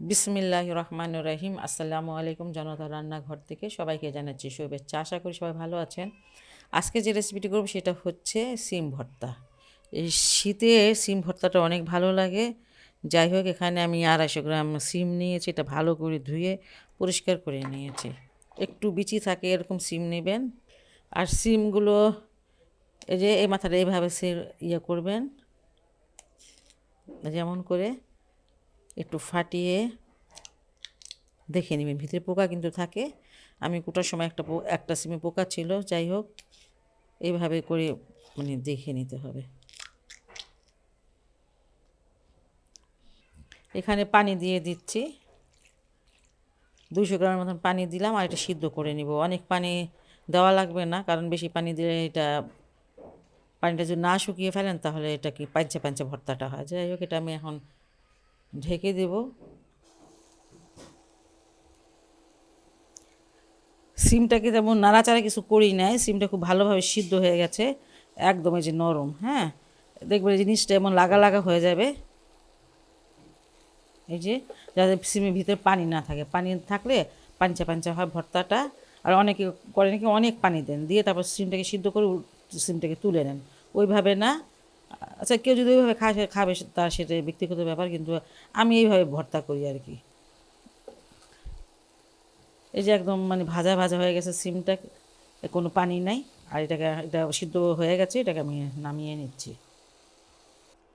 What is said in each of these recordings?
বিসমিল্লাহ রহমান রহিম আসসালামু আলাইকুম জনতা রান্নাঘর থেকে সবাইকে জানাচ্ছি শুভেচ্ছা। আশা করি সবাই ভালো আছেন। আজকে যে রেসিপিটি করব সেটা হচ্ছে সিম ভর্তা। এই শীতে সিম ভর্তাটা অনেক ভালো লাগে। যাই হোক, এখানে আমি আড়াইশো গ্রাম সিম নিয়েছি, এটা ভালো করে ধুয়ে পরিষ্কার করে নিয়েছি। একটু বিচি থাকে, এরকম সিম নেবেন। আর সিমগুলো এই যে এই মাথাটা এইভাবে সে ইয়ে করবেন, যেমন করে। একটু ফাটিয়ে দেখে নেবেন। ভিতরে পোকা কিন্তু থাকে। আমি কোটার সময় একটা একটা সিমে পোকা ছিল, যাই হোক এইভাবে করে মানে দেখে নিতে হবে। এখানে পানি দিয়ে দিচ্ছি। দুশো গ্রামের মতন পানি দিলাম আর এটা সিদ্ধ করে নিব। অনেক পানি দেওয়া লাগবে না, কারণ বেশি পানি দিলে এটা পানিটা যদি না শুকিয়ে ফেলেন, তাহলে এটা কি পাঞ্চে পাঞ্চে ভর্তাটা হয়। যাই হোক, এটা আমি এখন ঢেকে দেব। সিমটাকে তেমন নাড়াচাড়া কিছু করি নাই, সিমটা খুব ভালোভাবে সিদ্ধ হয়ে গেছে, একদম এই যে নরম হ্যাঁ? দেখবে এই জিনিসটা এমন লাগা লাগা হয়ে যাবে। এই যে, যাতে সিমের ভিতরে পানি না থাকে। পানি থাকলে পাঞ্চা পাঞ্চা হয় ভর্তাটা। আর অনেকে করে নাকি অনেক পানি দেন, দিয়ে তারপর সিমটাকে সিদ্ধ করে সিমটাকে তুলে নেন। ওইভাবে না আচ্ছা কেউ যদি ওইভাবে খায় খাবে তার সেটা ব্যক্তিগত ব্যাপার, কিন্তু আমি এইভাবে ভর্তা করি আর কি। এই যে একদম মানে ভাজা ভাজা হয়ে গেছে সিমটা কোনো পানি নাই, আর এটাকে এটা সিদ্ধ হয়ে গেছে, এটাকে আমি নামিয়ে নিচ্ছি।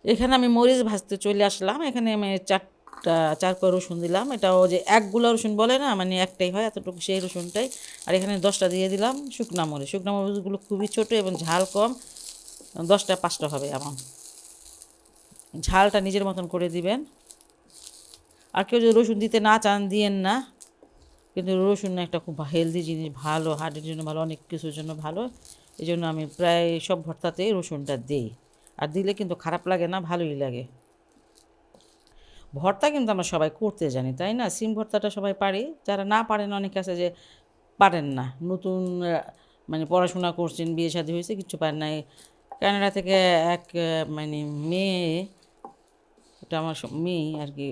এখানে আমি মরিচ ভাজতে চলে আসলাম, এখানে আমি চারটা চার পর রসুন দিলাম, এটাও যে একগুলো রসুন বলে না মানে একটাই হয়, এতটুকু সেই রসুনটাই। আর এখানে দশটা দিয়ে দিলাম শুকনা মরিচ। শুকনা মরিচগুলো খুবই ছোটো এবং ঝাল কম দশটা পাঁচটা হবে এমন। ঝালটা নিজের মতন করে দিবেন। আর কেউ যদি রসুন দিতে না চান, দিয়েন না। কিন্তু রসুন একটা খুব হেলদি জিনিস, ভালো হার্টের জন্য ভালো, অনেক কিছুর জন্য ভালো। এই জন্য আমি প্রায় সব ভর্তাতেই রসুনটা দিই। আর দিলে কিন্তু খারাপ লাগে না, ভালোই লাগে। ভর্তা কিন্তু আমরা সবাই করতে জানি, তাই না? সিম ভর্তাটা সবাই পারি। যারা না পারেন, অনেকে আছে যে পারেন না। নতুন মানে পড়াশোনা করছেন, বিয়ে শাদী হয়েছে, কিছু পারেন না। কানাডা থেকে এক মানে মেয়ে, এটা আমার মেয়ে আর কি,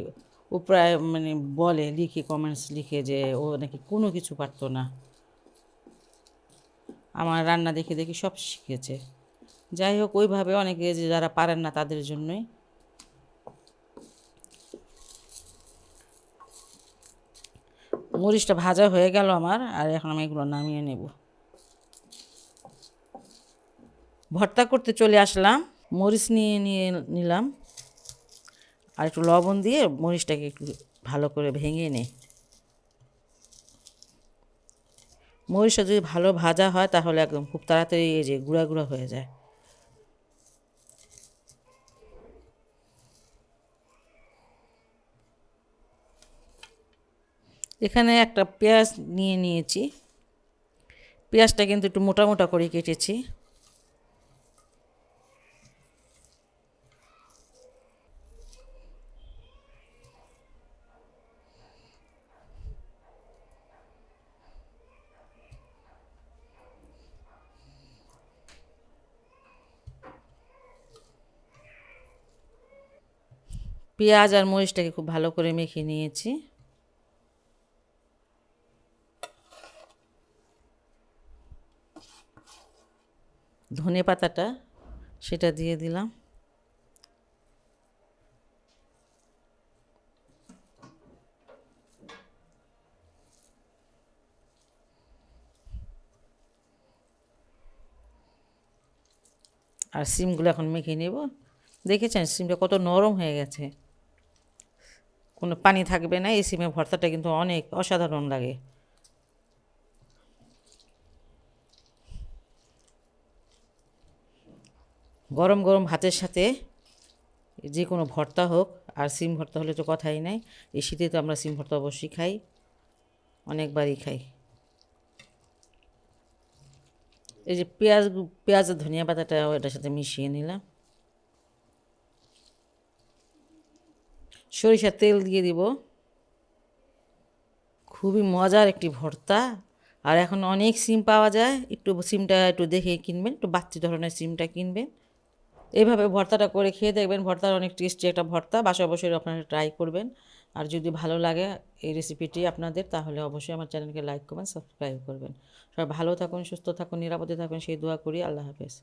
ও প্রায় মানে বলে, লিখে কমেন্টস লিখে যে ও নাকি কোনো কিছু পারতো না। আমার রান্না দেখে দেখে সব শিখেছে। যাই হোক, ওইভাবে অনেকে যে যারা পারেন না তাদের জন্যই। মরিচটা ভাজা হয়ে গেল আমার, আর এখন আমি এগুলো নামিয়ে নেব। ভর্তা করতে চলে আসলাম, মরিচ নিয়ে নিয়ে নিলাম। আর একটু লবণ দিয়ে মরিচটাকে একটু ভালো করে ভেঙে নে। মরিচটা যদি ভালো ভাজা হয় তাহলে একদম খুব তাড়াতাড়ি এই যে গুঁড়া গুঁড়া হয়ে যায়। এখানে একটা পেঁয়াজ নিয়ে নিয়েছি। পেঁয়াজটা কিন্তু একটু মোটা মোটা করে কেটেছি। পেঁয়াজ আর মরিচটাকে খুব ভালো করে মেখে নিয়েছি। ধনে পাতাটা সেটা দিয়ে দিলাম। আর সিমগুলো এখন মেখে নেব। দেখেছেন, সিমটা কত নরম হয়ে গেছে। কোনো পানি থাকবে না, এই সিমের ভর্তাটা কিন্তু অনেক অসাধারণ লাগে। গরম গরম ভাতের সাথে যে কোনো ভর্তা হোক, আর সিম ভর্তা হলে তো কথাই নাই, এই শীতে তো আমরা সিম ভর্তা অবশ্যই খাই, অনেকবারই খাই। এই যে পেঁয়াজ পেঁয়াজ ধনিয়া পাতাটা এটার সাথে মিশিয়ে নিলাম। সরিষার তেল দিয়ে দিব। খুবই মজার একটি ভর্তা। আর এখন অনেক সিম পাওয়া যায়। একটু সিমটা একটু দেখে কিনবেন, একটু বাচ্চা ধরনের সিমটা কিনবেন। এইভাবে ভর্তাটা করে খেয়ে দেখবেন, ভর্তার অনেক টেস্টি একটা ভর্তা। বাসা অবশ্যই আপনারা ট্রাই করবেন। আর যদি ভালো লাগে এই রেসিপিটি আপনাদের, তাহলে অবশ্যই আমার চ্যানেলকে লাইক করবেন সাবস্ক্রাইব করবেন। সবাই ভালো থাকুন, সুস্থ থাকুন, নিরাপদে থাকুন, সেই দোয়া করি। আল্লাহ হাফেজ।